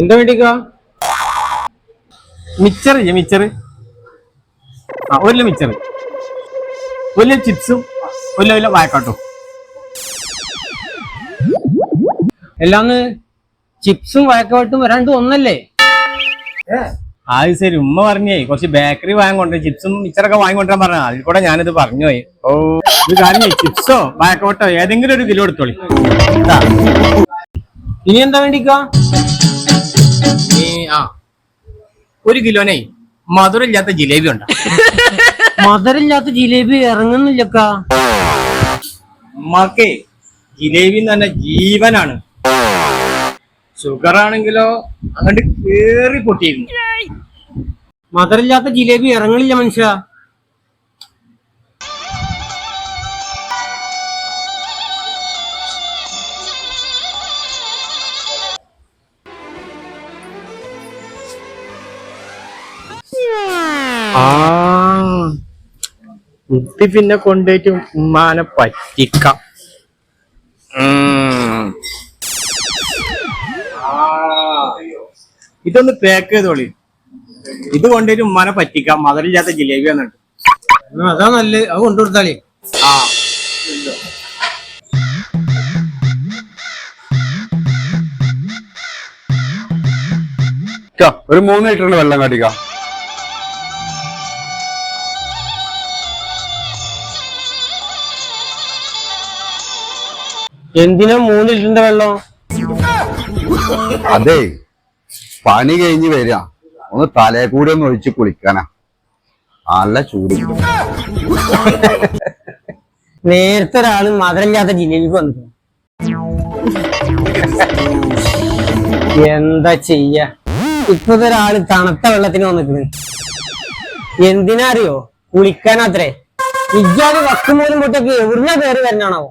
എന്താ വേണ്ടിക്കാ? മിച്ചർ ഇല്ലേ മിച്ചർ ആ ഒരു മിച്ചർ ഒരു ചിപ്സും ഒരു കിലോ വായക്കാട്ടും. എല്ലാന്ന് ചിപ്സും വായക്കാട്ടും രണ്ടും ഒന്നല്ലേ? അത് ശരി ഉമ്മ പറഞ്ഞേ. കുറച്ച് ബേക്കറി വാങ്ങിക്കൊണ്ട് ചിപ്സും മിച്ചറൊക്കെ വാങ്ങിക്കൊണ്ടാൻ പറഞ്ഞ അതിൽ കൂടെ ഞാനിത് പറഞ്ഞു പോയി. ഓ. ഇത് കാര്യം ചിപ്സോ വായക്കോട്ടോ ഏതെങ്കിലും ഒരു കിലോ എടുത്തോളി. ഇനി എന്താ വേണ്ടിക്കാ? ആ. ഒരു കിലോനെ മധുരമില്ലാത്ത ജിലേബി ഉണ്ട്? മധുരമില്ലാത്ത ജിലേബി ഇറങ്ങുന്നില്ലക്കാ. ഉമ്മാക്കേ ജിലേബി എന്ന് പറഞ്ഞ ജീവനാണ്. ഷുഗർ ആണെങ്കിലോ അങ്ങോട്ട് കേറി പൊട്ടിയിരുന്നു. മധുരമില്ലാത്ത ജിലേബി ഇറങ്ങണില്ല മനുഷ്യ. ആ. കുട്ടി പിന്നെ കൊണ്ടുപോയിട്ട് ഉമ്മാനെ പറ്റിക്കാം. ഇതൊന്ന് പാക്ക് ചെയ്തോളി. ഇത് കൊണ്ടുപോയിട്ട് ഉമ്മാനെ പറ്റിക്കാം. മധുരില്ലാത്ത ജിലേബി എന്നിട്ട് അതാ നല്ല അത് കൊണ്ടുകൊടുത്താലേ ആ. ഒരു മൂന്ന് ലിറ്ററിന് വെള്ളം കാട്ടിക്ക. എന്തിനാ മൂന്ന് ലിറ്ററിന്റെ വെള്ളം? അതെ പണി കഴിഞ്ഞ് വരിക. ഒന്ന് തലേ കൂടി ഒന്ന് ഒഴിച്ച് കുളിക്കാനാ. നല്ല ചൂട്. നേരത്തെ ഒരാൾ മധുരമില്ലാത്ത ജിലേബിക്ക് വന്നു. എന്താ ചെയ്യ? ഇപ്പത്തെ ഒരാൾ തണുത്ത വെള്ളത്തിന് വന്നിട്ടുണ്ട് എന്തിനാ അറിയോ? കുളിക്കാനാത്രേ. ഇജ്ജാതി വക്കും പോലും പൊട്ടൊക്കെ എവിടുന്ന കയറി വരണാണാവോ?